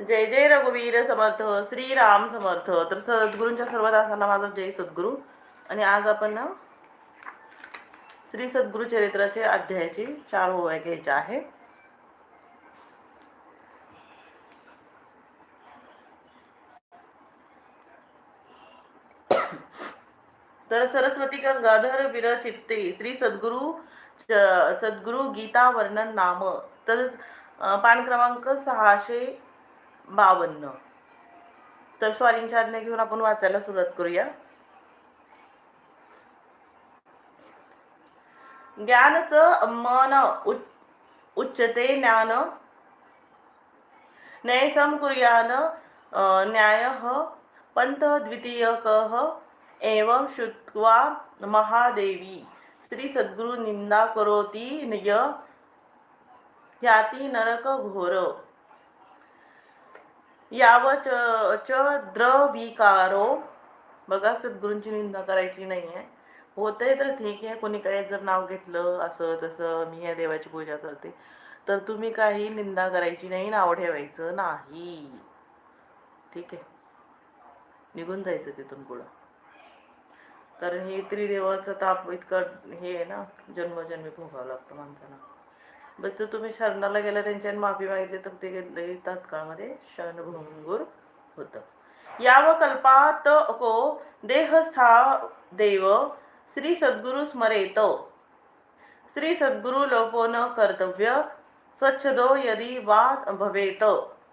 जय जय रघुवीर समर्थ श्रीराम समर्थ. तर सद्गुरूंच्या सर्व दासांना माझा जय सद्गुरू. आणि आज आपण ना श्री सद्गुरू चरित्राचे अध्यायाची चार ओव्या घ्यायच्या आहे. तर सरस्वती गंगाधर विरचित्ते श्री सद्गुरू सद्गुरु सद्गुरू गीता वर्णन नाम. तर पान क्रमांक सहाशे बावन्न. तर स्वारींची आज्ञा घेऊन आपण वाचायला सुरुवात करूया. ज्ञानच मन उच्च- उच्चते ज्ञान. न्यायसम कुर्यान न्याय पंथ द्वितीयक एवं श्रुत्वा महादेवी. श्री सद्गुरु निंदा करोती नय याती नरक घोर. याव च च द्रविकारो बघा सद्गुरूंची निंदा करायची नाही आहे होतंय तर ठीक आहे कोणी काही जर नाव घेतलं असं तसं मी या देवाची पूजा करते. तर तुम्ही काही निंदा करायची नाही नाव ठेवायचं नाही. ठीक. आहे निघून जायचं तिथून पुढं. कारण हे त्रिदेवाचं ताप इतकं हे आहे ना जन्मजन्मी भोगावं लागतं माणसांना बस जर तुम्ही शरणाला गेला त्यांच्याने माफी मागितली तर ते लई तात्काळमध्ये शरणभंगूर होतं. याव कल्पात को देहस्था देव श्री सद्गुरु स्मरेत. श्री सद्गुरु लोपो न कर्तव्य स्वच्छदो यदि वा भवेत.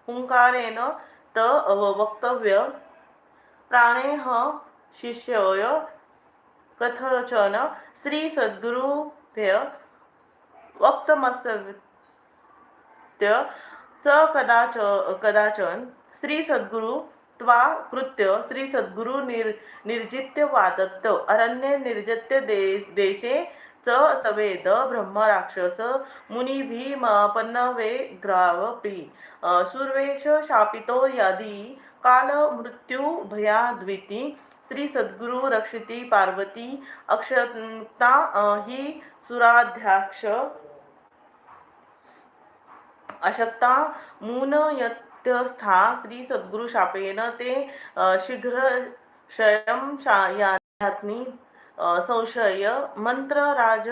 हुंकारेन त वक्तव्य प्राणेह शिष्योय कथचन श्री सद्गुरुभ्य वक्तमस्यत्य च कदाच कदाचन श्री सद्गुरु त्वा कृत्य श्री सद्गुरु निर निर्जित्य वादत्त अरण्य निर्जित्य दे देशे च सवेद ब्रह्म राक्षस मुनिभी पन्नवे ग्रावपी सुर्वेश शापितो यदि काल मृत्यू भयाद्विती श्री सद्गुरु रक्षिती पार्वती अक्षता ही सुराध्याक्ष अशक्ता मूनयत्यस्था श्री सद्गुरु शापेन ते शीघ्र शयं याज्ञी संशय मंत्रराज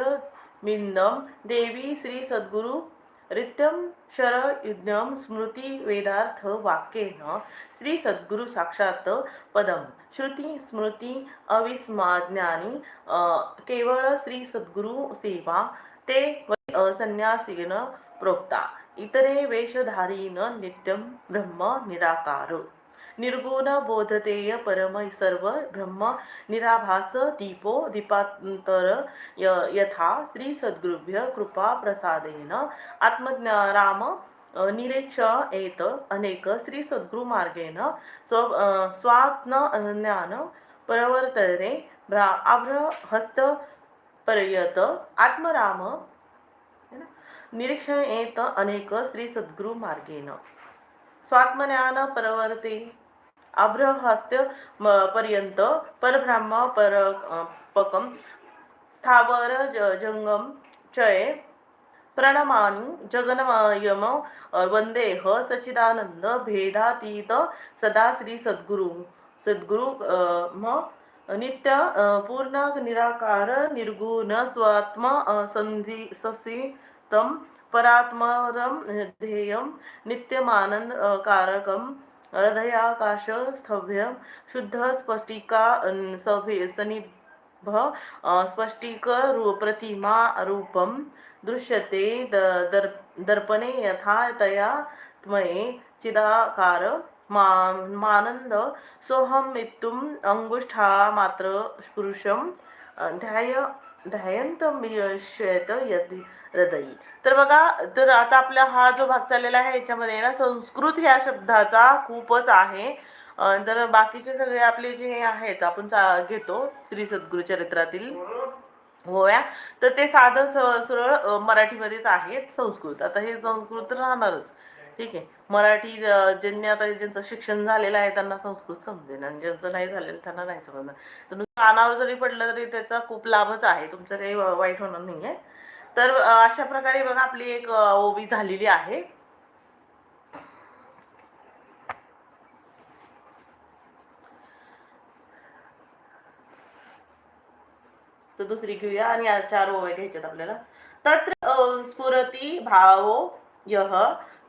मिंदम देवी श्री सद्गुरु रित्यम शर युज्ञम स्मृती वेदार्थ वाक्येन श्री सद्गुरु साक्षात पदम श्रुती स्मृती अविस्माज्ञानी केवळ श्री सद्गुरु सेवा ते संन्यासीन प्रोक्ता। इतरे वेशधारीन नित्यम ब्रह्म निराकार। निर्गुण बोधतेय परम सर्व ब्रह्म निराभास दीपो दीपांतर य- यथा श्री सद्गुरुभ्य कृपा प्रसादेन। आत्मज्ञाराम अ, निरीक्ष एत अनेक श्री सद्गुरु मार्गेन स्व अ, स्वात्म ज्ञान प्रवर्तने भ्रा आभ्रहस्त पर्यत आत्मराम निरीक्षण येत अनेक श्री सद्गुरु मार्गेन स्वात्मज्ञान परवर्ते अभ्रहस्त्य पर्यंत परब्रह्म पर पकम स्थावर जंगम चय प्रणमानी जगन्मयम वंदेह सचिदानंद भेदातीत सदा श्री सद्गुरु सद्गुरु म नित्य पूर्ण निराकार निर्गुण स्वात्म संधी ससी तम परात्मरम ध्येयम नित्यमानंद कारकम हृदयाकाश स्थव्य शुद्ध स्पष्टिका सभे सनिभ स्पष्टिक प्रतिमा रूपम दृश्यते द दर दर्पणे यथा तया त्मये चिदाकार मा मानंद सोहम मित्तुम अंगुष्ठा मात्र पुरुषम ध्याय ध्यायंत मिश्यत यदि हृदयी. तर बघा तर आता आपला हा जो भाग चाललेला आहे याच्यामध्ये ना संस्कृत ह्या शब्दाचा खूपच आहे. तर बाकीचे सगळे आपले जे आहेत आपण घेतो श्री सद्गुरु चरित्रातील. होया. तर ते साधं सरळ मराठीमध्येच आहेत संस्कृत. आता हे संस्कृत राहणारच. ठीक आहे. मराठी ज्यांनी आता ज्यांचं शिक्षण झालेलं आहे त्यांना संस्कृत समजेल आणि ज्यांचं नाही झालेलं त्यांना नाही समजणार. तर कानावर जरी पडलं तरी त्याचा खूप लाभच आहे. तुमचं काही वाईट होणार नाही आहे. तर अशा प्रकारे बघा आपली एक ओबी झालेली आहे. तर दुसरी घेऊया आणि चार ओव्या घ्यायच्यात आपल्याला. तत्र स्फुरती भावो यह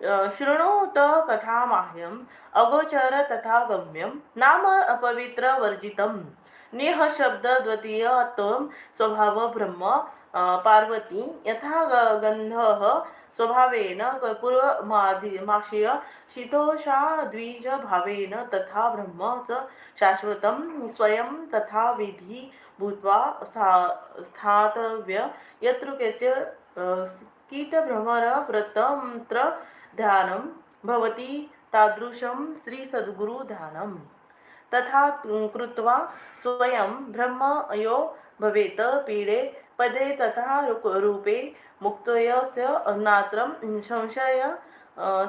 शृणोत कथामाह्यम अगोचर तथा गम्यम नाम अपवित्र वर्जितम। नेह शब्द द्वितीय स्वभाव ब्रह्म पार्वती यथा ग- गन्धः स्वभावेन पूर्वमाधि माशय शीतोषा द्विज भावेन तथा ब्रह्म च शाश्वतं स्वयं तथा विधि भूत्वा सा स्थातव्य। यत्र केच कीटभ्रमरव्रतंत्र ध्यानं भवति तादृशं श्रीसद्गुरुध्यानं तथा कृत्वा स्वयं ब्रह्म यो भवेत् पीडे पदे तथा रूपे मुक्तयस्य नात्र संशय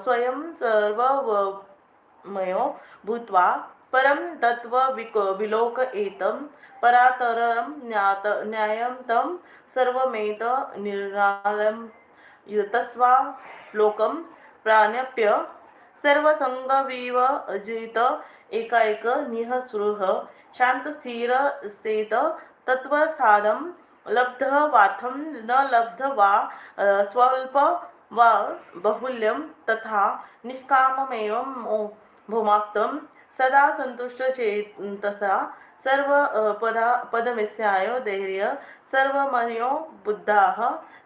स्वयं सर्वमयो भूत्वा परं तत्त्व विक विलोक एतं परातरं ज्ञात न्यायं तं सर्वमेत निर्णालं तस्वा लोकं प्राण्यप्य सर्वसंगविव अजित एकाएक निःस्पृह शान्तस्थिर सेत तत्त्वसादं लब्ध वाथं न लब्ध वा स्वल्प वा बहुल्यं तथा निष्काममेवं मो- भोमाक्तं सदा सन्तुष्टचेतसा सर्व पदा पदमिस्याय धैर्य सर्वमयो बुद्धाः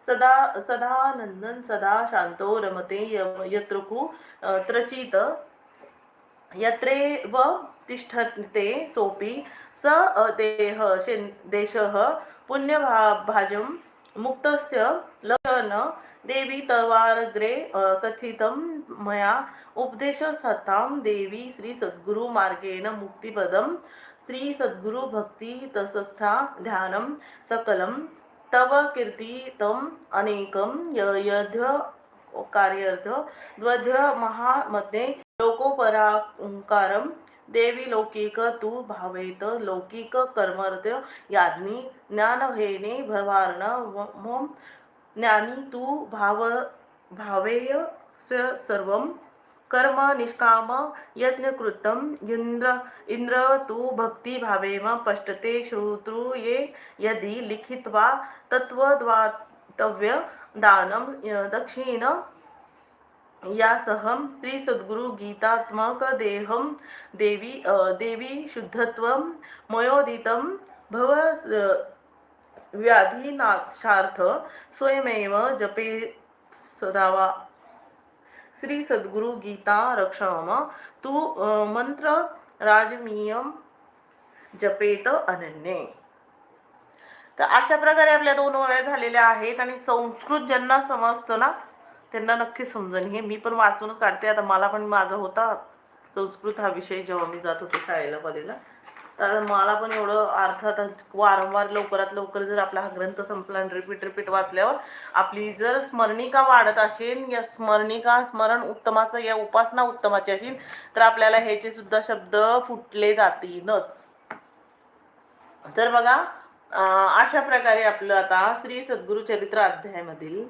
सदा सदानन्दन् सदा शान्तो रमते य- त्रचित यत्रे व तिष्ठते सोऽपि स देह देशः पुण्यभा भाजं मुक्तस्य लक्षण देवी तवारग्रे कथितं मया उपदेशसतां देवी श्रीसद्गुरुमार्गेण मुक्तिपदं श्रीसद्गुरुभक्ति तसथा ध्यानं सकलं तव कीर्तितम् अनेकं य- यद्य कार्यार्थ द्वध्य महामध्ये लोकोपराकारं देवी लौकिक तू भावेत लौकिक कर्मर्थ याज्ञी ज्ञानहेने भवार्ण व- ज्ञानी तू भाव भावेय स सर्वं कर्म निष्काम यज्ञकृतं इंद्र इंद्र तू भक्तिभावेम पष्टते श्रोतृये यदि लिखित्वा तत्वद्वातव्य दानं य- दक्षिण यासहं श्री सद्गुरु गीतात्मक देहम देवी देवी शुद्धत्वं मयोदितं भव व्याधिनाशार्थ स्वयमेव जपे सदावा श्री सद्गुरु गीता रक्षम तू मंत्र राजमीयम जपेत अनन्ये. तर अशा प्रकारे आपल्या दोन ओव्या झालेल्या आहेत आणि संस्कृत ज्यांना समजतं ना त्यांना नक्की समजून. हे मी पण वाचूनच काढते. आता मला पण माझा होता संस्कृत हा विषय जेव्हा मी जात होते शाळेला कॉलेजला. तर मला पण एवढं अर्थात वारंवार लवकरात लवकर जर आपला हा ग्रंथ संपला आणि रिपीट रिपीट वाचल्यावर आपली जर स्मरणिका वाढत असेल या स्मरणिका स्मरण उत्तमाचं या उपासना उत्तमाची असेल तर आपल्याला ह्याचे सुद्धा शब्द फुटले जातीलच. तर बघा अशा प्रकारे आपलं आता श्री सद्गुरु चरित्र अध्यायामधील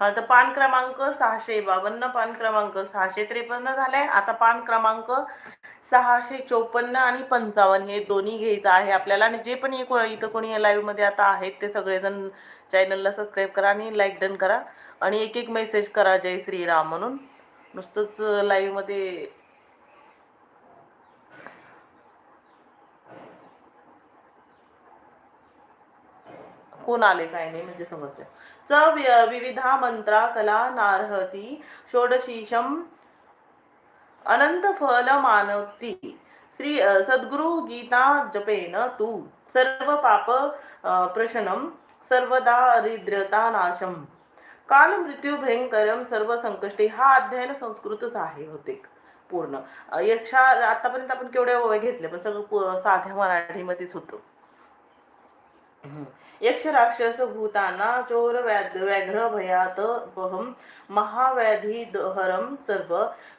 हा तर पान क्रमांक सहाशे बावन्न पान क्रमांक सहाशे त्रेपन्न झालाय. आता पान क्रमांक सहाशे चोपन्न आणि पंचावन्न हे दोन्ही घ्यायचं आहे आपल्याला. आणि जे पण एक इथं कोणी लाईव्हमध्ये आता आहेत ते सगळेजण चॅनलला सबस्क्राईब करा आणि लाईक डन करा. आणि एक एक मेसेज करा जय श्रीराम म्हणून. नुसतंच लाईव्हमध्ये कोण आले काय नाही म्हणजे समजते च विविधा मंत्रा कला नार्हती षोडशीशम अनंत फल मानवती श्री सद्गुरु गीता जपेन तू सर्व पाप प्रशनम सर्वदा दारिद्र्यता नाशम काल मृत्यू भयंकरम सर्व संकष्टे हा अध्ययन संस्कृतच आहे होते पूर्ण। यक्षा आतापर्यंत आपण केवढे ओव्या घेतले पण सगळं साध्या मराठीमध्येच होतं. यक्ष राक्षस भूताना चोर व्याध व्याघ्र भयात वहम महाव्याधिहरम सर्व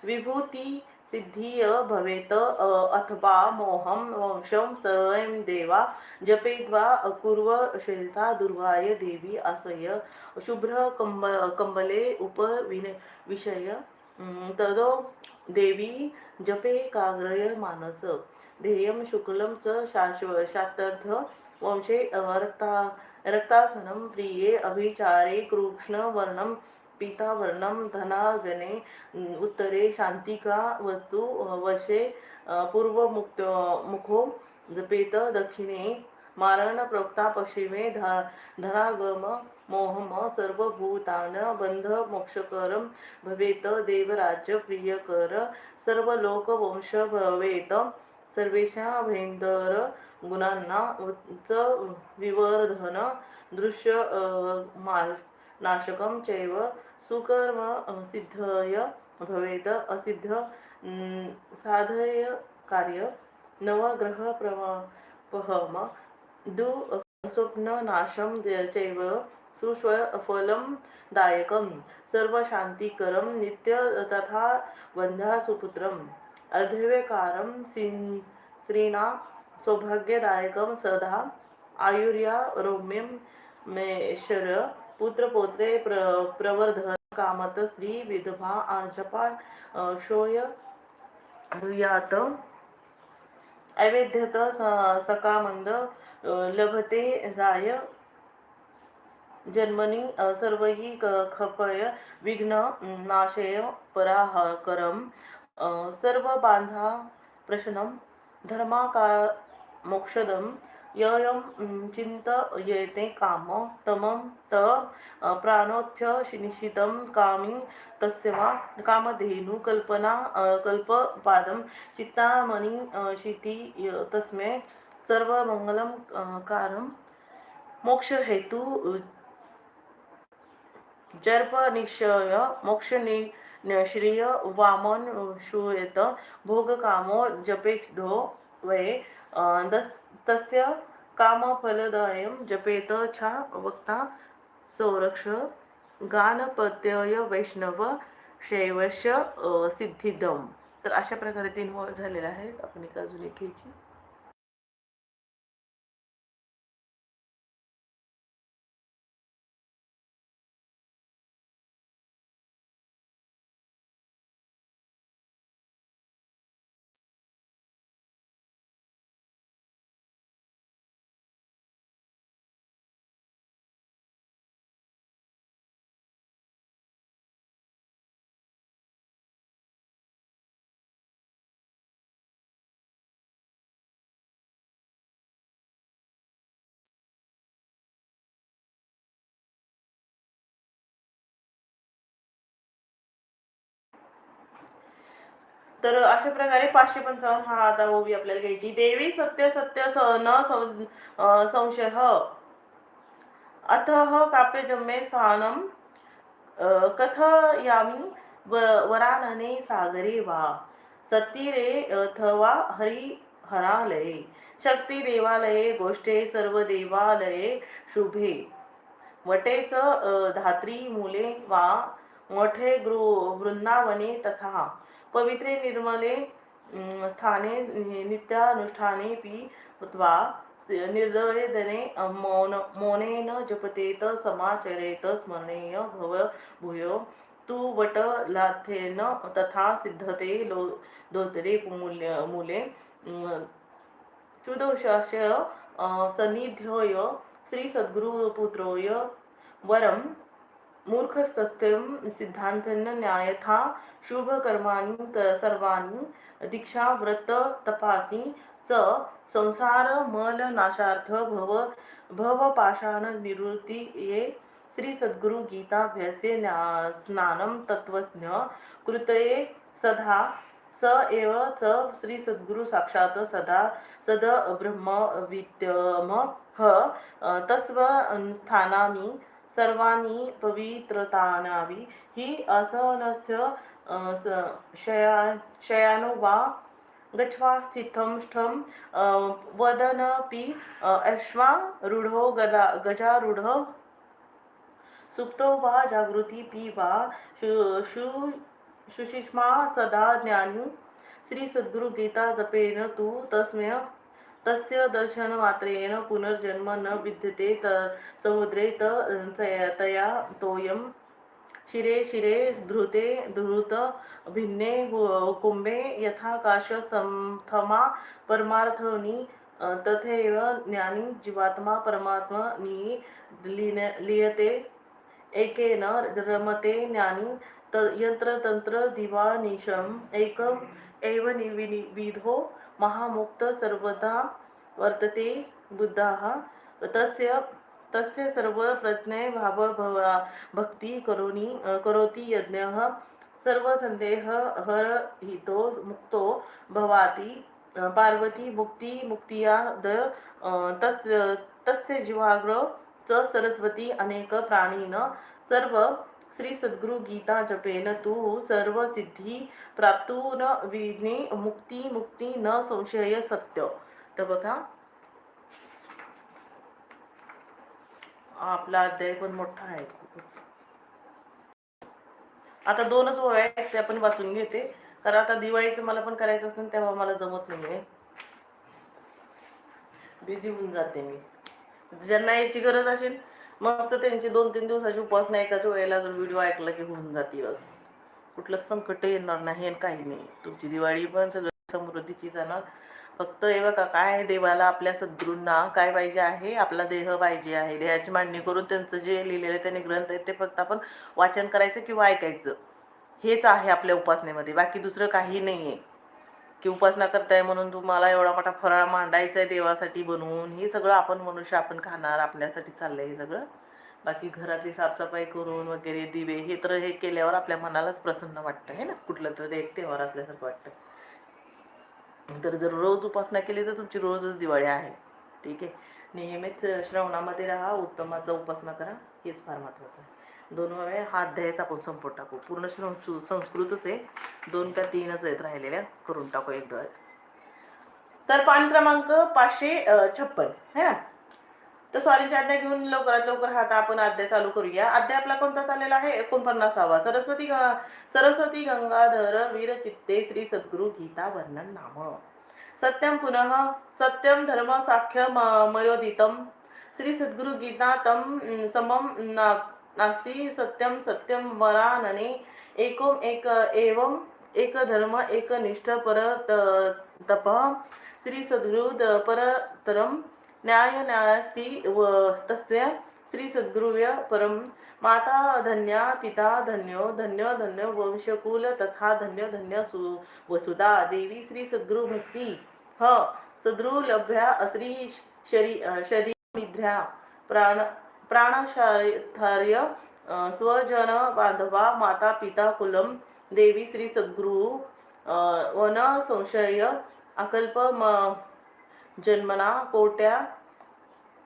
विभूती सिद्धीय भवेत अथवा मोहम वंशम स्वयं देवा जपेद्वा कुर्व श्वेता दुर्वाय देवी आसय शुभ्र कंब कंबले उप विन- विषय तदो देवी जपे काग्रय मानस ध्येयम शुक्लं च शाश्व शातर्थ वंशे अवर्ता। रक्ता रक्तासनं प्रिये अभिचारे कृष्णवर्णं पीतावर्णं धनागणे उत्तरे शान्तिका वस्तु वशे अ, पूर्वमुक्त मुखो जपेत दक्षिणे मारण प्रोक्ता पश्चिमे धा धनागम मोहम सर्वभूतान बंध मोक्षकरम भवेत देवराज्य प्रियकर सर्व भवेत सर्वेषा भेंदर गुणांना उच्च विवर्धन दृश्य माल मा- नाशकं चैव सुकर्म सिद्धय भवेत असिद्ध साधय कार्य नवग्रह प्रवापहम दु स्वप्न नाशम चैव सुफलं दायकं सर्वशान्तिकरं नित्य तथा वन्ध्या सुपुत्रम् अर्धवेकारं सिं स्त्रीणा सौभाग्यदायकं सदा। आयुर्या रौम्यं मेशर पुत्रपोत्रे प्र प्रवर्धन कामत स्त्री विधवा आजपा शोय हृयात अवैध्यत सकामंद लभते जाय। जन्मनी सर्वही क- खपय विघ्न नाशय पराहकरम। अ, सर्व बांधा प्रश्नम धर्माका मोक्षदम ययं अं, चिंत येते काम तमं त प्राणोच्छ प्राणोच्य निशितं कामी तस्य वा कामधेनु कल्पना कल्पपादं चित्तामणि अ, शिति तस्मै सर्वमङ्गलं कारं। मोक्षहेतु जर्प निश्चय मोक्ष नि- श्रिय वामन श्रूयेत भोगकामो जपेक्षो वै दस- तस्य कामफलदायं जपेत छा वक्ता संरक्ष गानपत्यय वैष्णव शैवश सिद्धिदम तर अशा प्रकारे तीन ओळ आहे आहेत. आपण एक अजून एक घ्यायची. तर अशा प्रकारे पाचशे पंचावन्न हा आता ओवी आपल्याला घ्यायची. देवी सत्य सत्य स न संशय अथ ह काप्य जम्मे स्थानम अ, कथयामि व- वरानने सागरे वा. सत्तीरे अथवा हरिहरालये शक्ती देवालये गोष्टे सर्व देवालये शुभे. वटेच धात्री मुले वा. मोठे गृ वृंदावने तथा. पवित्रे निर्मले स्थाने नित्यानुष्ठाने नित्यानुष्ठानेऽपि हुत्वा निर्दयदने मौन मौनेन जपतेत समाचरेत स्मरणेय भव भूयो तु वटलाथेन तथा सिद्धते लो धोतरे मूल्य मूले अं, चुदोषास्य सन्निध्योय श्री सद्गुरुपुत्रोय वरं मूर्खस्तथ्यं सिद्धान्तं न्यायथा शुभकर्माणि सर्वाणि दीक्षा व्रत तपासी च संसारमलनाशार्थ भव भवपाषाण निवृत्तिये श्री सद्गुरु न्या- स्नानं तत्त्वज्ञ कृतये सदा स एव च श्री सद्गुरु साक्षात सदा सद ब्रह्म विद्यम ह तस्व स्थानामि सर्वाणि पवित्रता हि ही अ, स- शया शयानो वा गच्छ्वा स्थितं ष्ठं वदनपि अश्वा अश्वारूढो गदा गजारूढ सुप्तो वा जागृती पी वा शु शु सुषिष्मा सदा ज्ञानी। श्री सद्गुरु गीता जपेन तू तस्मय तस्य दर्शनमात्रेण पुनर्जन्म न विद्यते त समुद्रे त तया तोयं शिरे शिरे धृते धृत भिन्ने कुंभे यथाकाश परमार्थनी तथैव ज्ञानी जीवात्मा परमात्मनि लीन लियते एकेन रमते ज्ञानी त यंत्रतंत्र दिवानिशम् एकम् एव निविनि विधो महामुक्त सर्वदा वर्तते बुद्धाः। तस्य तस्य सर्वप्रज्ञे भाव भवा भक्ती करोनी करोति यज्ञः। सर्वसन्देह हरहितो मुक्तो भवाति। पार्वती मुक्ती मुक्तिया द तस्य तस्य जीवाग्र च सरस्वती अनेक प्राणीन। सर्व श्री सद्गुरु गीता जपेन तू सर्व सिद्धी प्राप्तून विघ्ने मुक्ती मुक्ती न संशय सत्य. तर बघा आपला अध्याय पण मोठा आहे खूपच. आता दोनच वय आहेत ते आपण वाचून घेते. कारण आता दिवाळीचं मला पण करायचं असेल तेव्हा मला जमत नाहीये. बिझी होऊन जाते मी. ज्यांना याची गरज असेल मस्त त्यांची दोन तीन दिवसाची उपासना एकाच वेळेला जर व्हिडिओ ऐकला की होऊन जाते बस. कुठलं संकट येणार नाही आणि काही नाही. तुमची दिवाळी पण सगळं समृद्धीची जाणार. फक्त हे बघा काय देवाला आपल्या सद्रूंना काय पाहिजे आहे? आपला देह पाहिजे आहे. देहाची मांडणी करून त्यांचं जे लिहिलेलं आहे त्यांनी ग्रंथ आहेत ते फक्त आपण वाचन करायचं किंवा ऐकायचं. हेच आहे आपल्या उपासनेमध्ये. बाकी दुसरं काही नाही आहे की उपासना करताय म्हणून तुम्हाला एवढा मोठा फराळ मांडायचा आहे देवासाठी बनवून. हे सगळं आपण मनुष्य आपण खाणार आपल्यासाठी चाललंय हे सगळं. बाकी घरातली साफसफाई करून वगैरे दिवे हे तर हे केल्यावर आपल्या मनालाच प्रसन्न वाटतं आहे ना? कुठलं तर एक तेव्हार असल्यासारखं वाटतं. तर जर रोज उपासना केली तर तुमची रोजच दिवाळी आहे. ठीक आहे? नेहमीच श्रवणामध्ये राहा उत्तमाचा उपासना करा हेच फार महत्त्वाचं आहे. दोन वेळा हा अध्यायच आपण संपवून टाकू. पूर्ण संस्कृतच आहे. दोन का तीनच आहेत राहिलेल्या. करून टाकू एक डोळ्यात तर पान क्रमांक पाचशे छप्पन. है ना? तर स्वारींची अध्याय घेऊन लवकरात लवकर हा आता आपण अध्याय चालू करूया. अध्याय आपला कोणता चाललेला आहे? एकोणपन्नासावा. सरस्वती ग- सरस्वती गंगाधर वीर चित्ते श्री सद्गुरु गीता वर्णन नाम. सत्यम पुनः सत्यम धर्म साख्य म- मयोदितम. श्री सद्गुरु गीता तम समम नास्ति सत्यम सत्यम वरानने एकोम एक एवं एक धर्म एक निष्ठ पर त- तप श्री सद्गुरु परतरम न्याय न्यायस्ति व तस्य श्री सद्गुरुव्य परम माता धन्या पिता धन्यो धन्य धन्य वंशकुल तथा धन्य धन्य सु वसुधा देवी श्री सद्गुरु भक्ती ह सद्रुलभ्या श्री शरी शरी निद्र्या प्राण प्राणशार्य स्वजन बांधवा माता पिता कुलम देवी श्री सद्गुरु वन संशय अकल्प म जन्मना कोट्या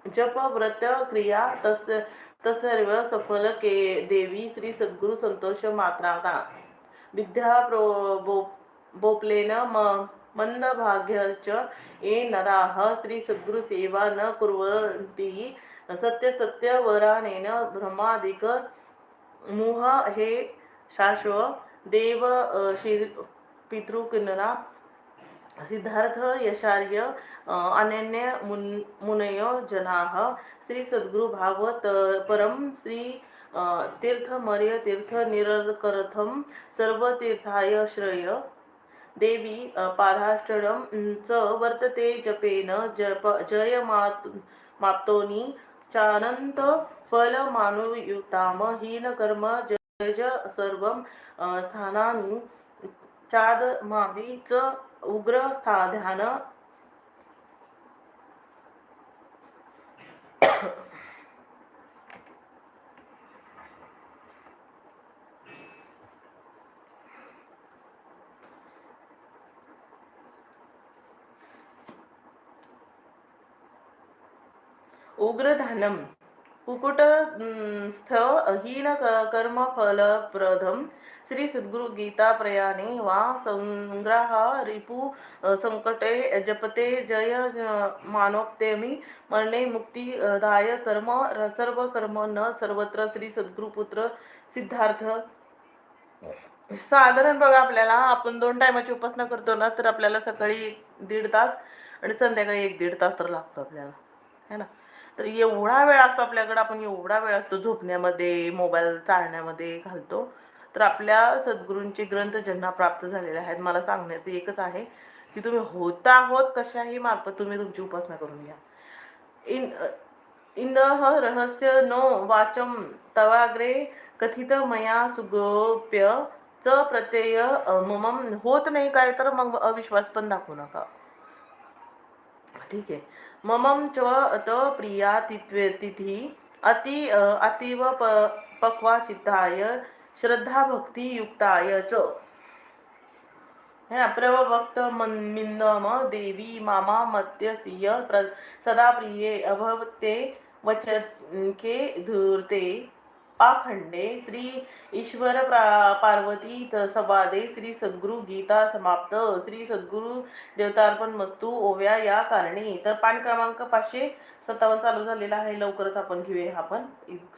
जप व्रत क्रिया तस तसर्व सफल के देवी श्री सद्गुरु संतोष मात्राता विद्या प्रो बो बोपलेन म मंद च ये नराः श्री सद्गुरु सेवा न कुर्वन्ति सत्य सत्य वरानेन ब्रह्मादिक मुह हे शाश्व देव श्री शिर पितृकिन्नरा सिद्धार्थ यशार्य अनन्य मुन मुनयो जनाः श्री सद्गुरु भागवत परम श्री तीर्थमर्य तीर्थ मर्य तीर्थ निरकर्थम सर्व तीर्थाय देवी अ, च वर्तते जपेन जप जय मात माप्तोनी चानंत फल मानुयुताम हीन कर्म जज सर्व स्थानानु स्थानानि चाद मावीच उग्र स्था उग्रधानम। उग्र अहीन कुकुट स्थ हीन कर्म फलप्रदम श्री सद्गुरु गीता प्रयाणे वा संग्रह रिपु संकटे जपते जय अ, मानोक्तेमी मरणे मुक्ती दाय कर्म सर्व कर्म न सर्वत्र श्री सद्गुरु पुत्र सिद्धार्थ। साधारण बघा आपल्याला आपण दोन टायमाची उपासना करतो ना तर आपल्याला सकाळी एक दीड तास आणि संध्याकाळी एक दीड तास तर लागतो आपल्याला. है ना? तर एवढा वेळ असतो आपल्याकडे आपण एवढा वेळ असतो झोपण्यामध्ये मोबाईल चालण्यामध्ये घालतो. तर आपल्या सद्गुरूंचे ग्रंथ ज्यांना प्राप्त झालेले आहेत मला सांगण्याचं एकच आहे की तुम्ही होता आहोत कशाही मार्फत तुम्ही तुमची उपासना करून घ्या. इन इंदह रहस्य नो वाचम तवाग्रे कथित मया सुगोप्य च प्रत्यय मम होत नाही काय तर मग अविश्वास पण दाखवू नका. ठीक आहे. ममम च अत प्रिया तित्वे तिथी अति अतीव प पक्वा चित्ताय श्रद्धा भक्ती युक्ताय च। है ना? देवी मामा मत्यसिय प्र सदा प्रिये अभवते वचके धूर्ते पाखंडे श्री ईश्वर प्रा पार्वती संवादे श्री सद्गुरु गीता समाप्त श्री सद्गुरु देवतार्पण मस्तू ओव्या या कारणे. तर पान क्रमांक पाचशे सत्तावन्न चालू झालेला आहे. लवकरच आपण घेऊया आपण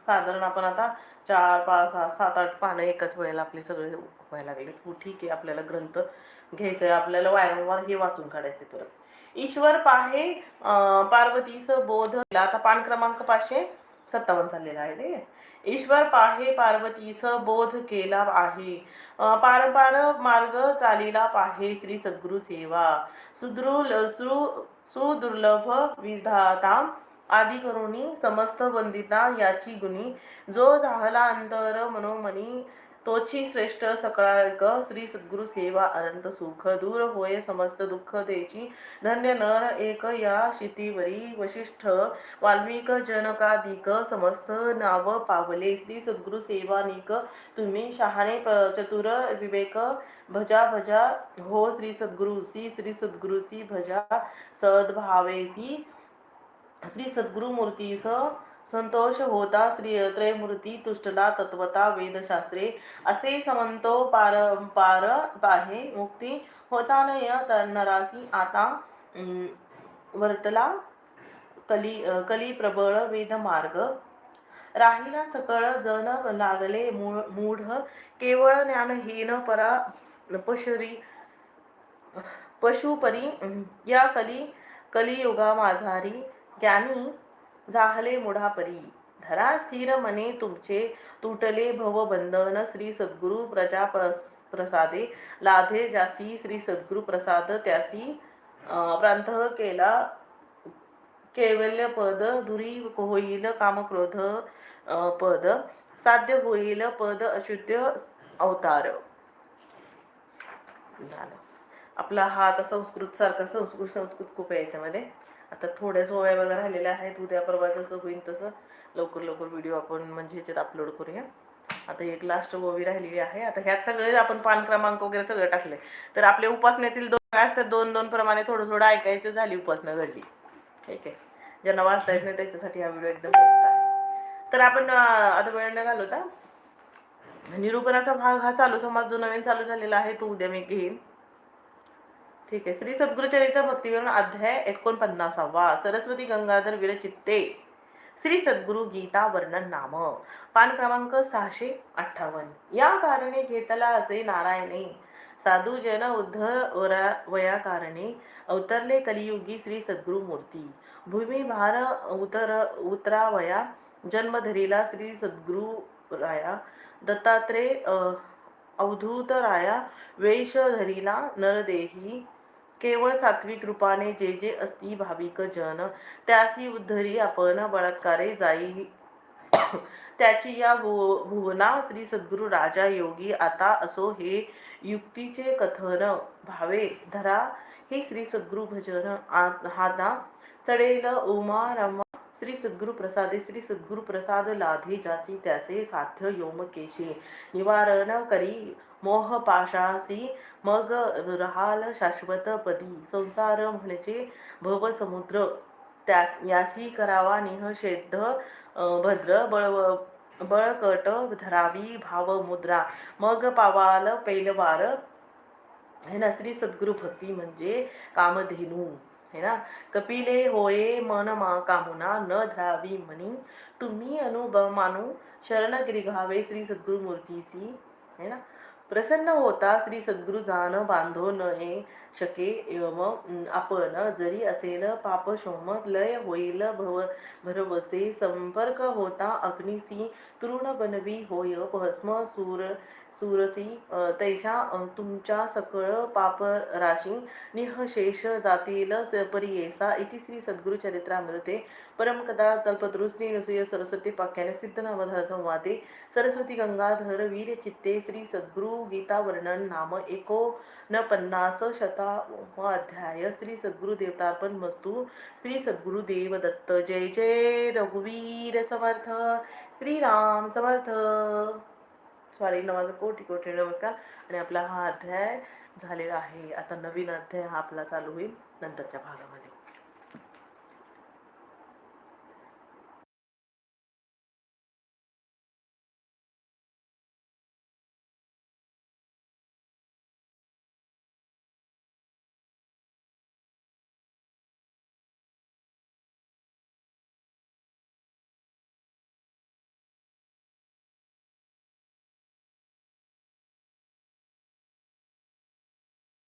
साधारण आपण आता चार पाच सहा सात आठ पानं एकाच वेळेला आपले सगळे व्हायला लागले. हो, ठीक आहे. आपल्याला ग्रंथ घ्यायचा आहे आपल्याला वारंवार हे वाचून काढायचे परत. ईश्वर पाहे पार्वतीचं बोध. आता पान क्रमांक पाचशे सत्तावन्न चाललेला आहे. ते ईश्वर पाहे पार्वतीस बोध केला आहे. पारंपार मार्ग चालीला पाहे श्री सद्गुरु सेवा. सुदृल सु सुदुर्लभ विधाता आदी करुणी समस्त वंदिता याची गुणी. जो झाला अंतर मनोमनी तोची श्रेष्ठ सकाळक श्री सद्गुरु सेवा अनंत सुख दूर होय समस्त दुःख तेची धन्य नर एक या शितीवरी वशिष्ठ वाल्मिक जनकादिक समस्त नाव पावले. श्री सद्गुरु सेवानिक तुम्ही शहाणे चतुर विवेक भजा भजा हो श्री सद्गुरुसी श्री सद्गुरुसी भजा सद्भावेसी. श्री सद्गुरु मूर्तीस संतोष होता श्री त्रयमूर्ती तुष्टला तत्वता वेदशास्त्रे. असे समंतो पारंपार पाहे मुक्ती होता नय तर नरासी आता वर्तला कली कली प्रबळ वेद मार्ग राहिला सकळ जन लागले मूळ मूढ केवळ ज्ञानहीन परा पशुरी पशुपरी या कली कलियुगा माझारी ज्ञानी जाहले मुढापरी. धरा स्थिर मने तुमचे तुटले भवबंधन श्री सद्गुरु प्रजा प्रस- प्रसादे लाधे जासी श्री सद्गुरु प्रसाद त्यासी प्रांत केला कैवल्य पद दुरी होईल कामक्रोध पद. साध्य होईल पद अशुद्ध अवतार. झालं. आपला हा आता संस्कृत सारखा संस्कृत संस्कृत खूप आहे याच्यामध्ये. आता थोड्याच ओव्या वगैरे राहिलेल्या आहेत उद्या परवा जसं होईल तसं. लवकर लवकर व्हिडिओ आपण म्हणजे ह्याच्यात अपलोड करूया. आता एक लास्ट गोवी राहिलेली आहे. आता ह्यात सगळे आपण पान क्रमांक वगैरे सगळं टाकले तर आपल्या उपासनेतील दोन काय असतात? दोन दोन प्रमाणे थोडं थोडं ऐकायचं झाली उपासना घडली. ठीक आहे. ज्यांना वाचता येत नाही त्याच्यासाठी हा व्हिडिओ एकदम बेस्ट आहे. तर आपण आता वेळ न घालवता. निरूपणाचा भाग हा चालू समाज जो नवीन चालू झालेला आहे तो उद्या मी घेईन. ठीक आहे. श्री सद्गुरुचरित्र भक्तीवरून अध्याय एकोणपन्नासावा. सरस्वती गंगाधर विरचित्ते श्री सद्गुरु गीता वर्णन नाम. पान क्रमांक सहाशे अठ्ठावन्न. या कारणे घेतला असे नारायणे. साधू जन उद्धवरा वया कारणे अवतरले कलियुगी श्री सद्गुरु मूर्ती. भूमी भार उतर उतरावया जन्मधरीला श्री सद्गुरु राया दत्तात्रेय अवधूतराया वेशधरीला नरदेही केवळ सात्विक रूपाने जे जे असती भाविक जन त्यासी उद्धरी आपण बळात्कारे जाई. त्याची या भु भुवना श्री सद्गुरु राजा योगी आता असो हे युक्तीचे कथन भावे. धरा हे श्री सद्गुरु भजन आ- हाता. चढेल उमा रमा. श्री सद्गुरु प्रसादे श्री सद्गुरु प्रसाद लाधे जासी त्याचे साध्य योमकेशी निवारण करी मोह पाशासी मग रहाल शाश्वत पदी संसार म्हणजे भव समुद्र त्यास यासी करावा निह शेद्ध भद्र बळव बळकट धरावी भाव मुद्रा मग पावाल पैलवार. है ना श्री सद्गुरु भक्ती म्हणजे कामधेनू. है ना कपिले होये मन मा कामुना न धरावी मनी. तुम्ही अनुभव मानू शरण गिरी घावे श्री सद्गुरु मूर्तीसी. है ना प्रसन्न होता श्री सद्गुरु जान बांधो हे शके एवम आपण जरी असेल पाप शोम लय होईल भव भरवसे संपर्क होता अग्निसी तृण बनवी होय भस्म सूर सुरसी तैशा तुमच्या सकळ पाप राशी निःशेष जातील स- परियेसा इति श्री सद्गुरु चरित्रामृते। परमकदा कल्पतरु श्री नसूय सरस्वती पाख्याने सिद्ध नवधर संवादे। सरस्वती गंगाधर वीर चित्ते श्री सद्गुरु गीता वर्णन नाम एको न पन्नास शताध्याय श्री सद्गुरु देवतार्पण मस्तू श्री सद्गुरुदेव दत्त जय जय रघुवीर समर्थ श्रीराम समर्थ. सॉरी नमाज कोटी कोटी नमस्कार. आणि आपला हा अध्याय झालेला आहे. आता नवीन अध्याय हा आपला चालू होईल नंतरच्या भागामध्ये.